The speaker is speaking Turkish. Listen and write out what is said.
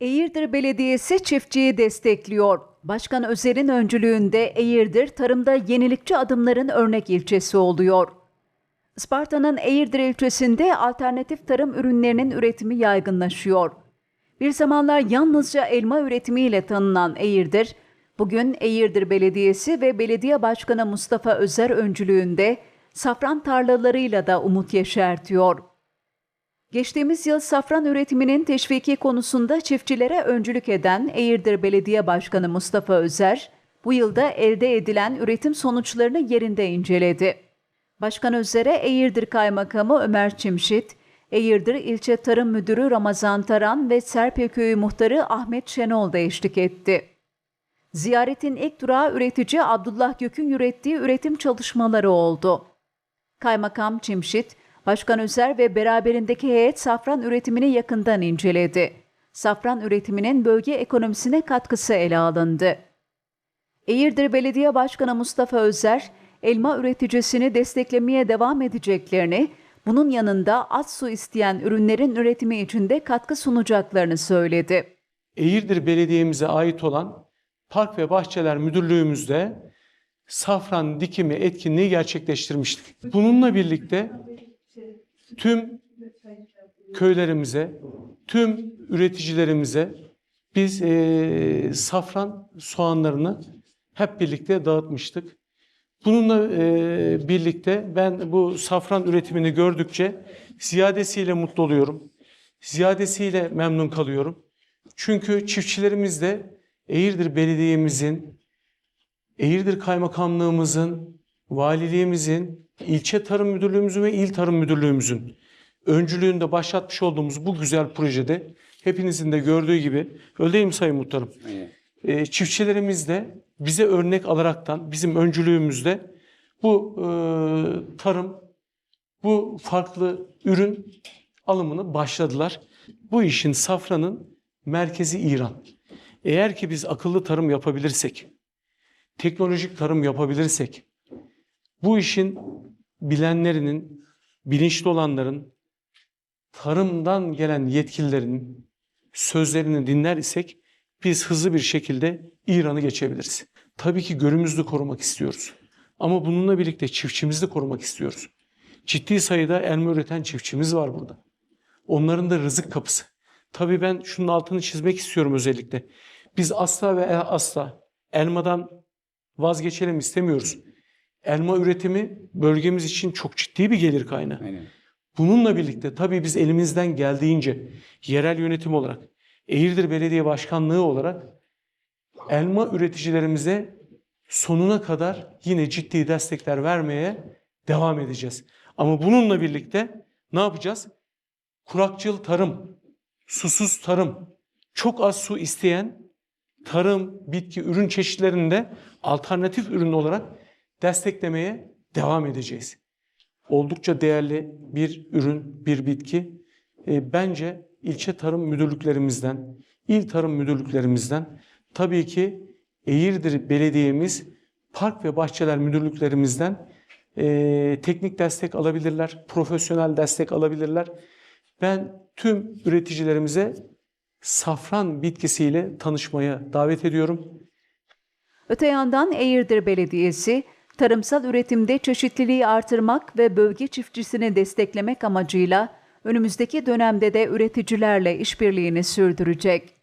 Eğirdir Belediyesi çiftçiyi destekliyor. Başkan Özer'in öncülüğünde Eğirdir tarımda yenilikçi adımların örnek ilçesi oluyor. Isparta'nın Eğirdir ilçesinde alternatif tarım ürünlerinin üretimi yaygınlaşıyor. Bir zamanlar yalnızca elma üretimiyle tanınan Eğirdir, bugün Eğirdir Belediyesi ve Belediye Başkanı Mustafa Özer öncülüğünde safran tarlalarıyla da umut yeşertiyor. Geçtiğimiz yıl safran üretiminin teşviki konusunda çiftçilere öncülük eden Eğirdir Belediye Başkanı Mustafa Özer, bu yılda elde edilen üretim sonuçlarını yerinde inceledi. Başkan Özer'e Eğirdir Kaymakamı Ömer Çimşit, Eğirdir İlçe Tarım Müdürü Ramazan Taran ve Serpilköy Muhtarı Ahmet Şenol da eşlik etti. Ziyaretin ilk durağı üretici Abdullah Gök'ün yürüttüğü üretim çalışmaları oldu. Kaymakam Çimşit, Başkan Özer ve beraberindeki heyet safran üretimini yakından inceledi. Safran üretiminin bölge ekonomisine katkısı ele alındı. Eğirdir Belediye Başkanı Mustafa Özer, elma üreticisini desteklemeye devam edeceklerini, bunun yanında az su isteyen ürünlerin üretimi için de katkı sunacaklarını söyledi. Eğirdir Belediye'mize ait olan Park ve Bahçeler Müdürlüğümüzde safran dikimi etkinliği gerçekleştirmiştik. Bununla birlikte tüm köylerimize, tüm üreticilerimize biz eee, safran soğanlarını hep birlikte dağıtmıştık. Bununla eee, birlikte ben bu safran üretimini gördükçe ziyadesiyle mutlu oluyorum. Ziyadesiyle memnun kalıyorum. Çünkü çiftçilerimiz de Eğirdir Belediye'mizin, Eğirdir Kaymakamlığımızın, valiliğimizin, ilçe tarım müdürlüğümüzün ve il tarım müdürlüğümüzün öncülüğünde başlatmış olduğumuz bu güzel projede hepinizin de gördüğü gibi öyle değil mi Sayın Muhtarım? Ee, çiftçilerimiz de bize örnek alaraktan bizim öncülüğümüzde bu e, tarım, bu farklı ürün alımını başladılar. Bu işin safranın merkezi İran. Eğer ki biz akıllı tarım yapabilirsek, teknolojik tarım yapabilirsek, bu işin bilenlerinin, bilinçli olanların, tarımdan gelen yetkililerin sözlerini dinler isek biz hızlı bir şekilde İran'ı geçebiliriz. Tabii ki görümüzü korumak istiyoruz. Ama bununla birlikte çiftçimizi de korumak istiyoruz. Ciddi sayıda elma üreten çiftçimiz var burada. Onların da rızık kapısı. Tabii ben şunun altını çizmek istiyorum özellikle. Biz asla ve asla elmadan vazgeçelim istemiyoruz. Elma üretimi bölgemiz için çok ciddi bir gelir kaynağı. Aynen. Bununla birlikte tabii biz elimizden geldiğince yerel yönetim olarak, Eğirdir Belediye Başkanlığı olarak elma üreticilerimize sonuna kadar yine ciddi destekler vermeye devam edeceğiz. Ama bununla birlikte ne yapacağız? Kurakçıl tarım, susuz tarım, çok az su isteyen tarım, bitki, ürün çeşitlerinde alternatif ürün olarak desteklemeye devam edeceğiz oldukça değerli bir ürün, bir bitki. E, bence ilçe tarım müdürlüklerimizden, il tarım müdürlüklerimizden, tabii ki Eğirdir Belediye'miz, park ve bahçeler müdürlüklerimizden e, teknik destek alabilirler, profesyonel destek alabilirler. Ben tüm üreticilerimize safran bitkisiyle tanışmaya davet ediyorum. Öte yandan Eğirdir Belediyesi, tarımsal üretimde çeşitliliği artırmak ve bölge çiftçisini desteklemek amacıyla önümüzdeki dönemde de üreticilerle işbirliğini sürdürecek.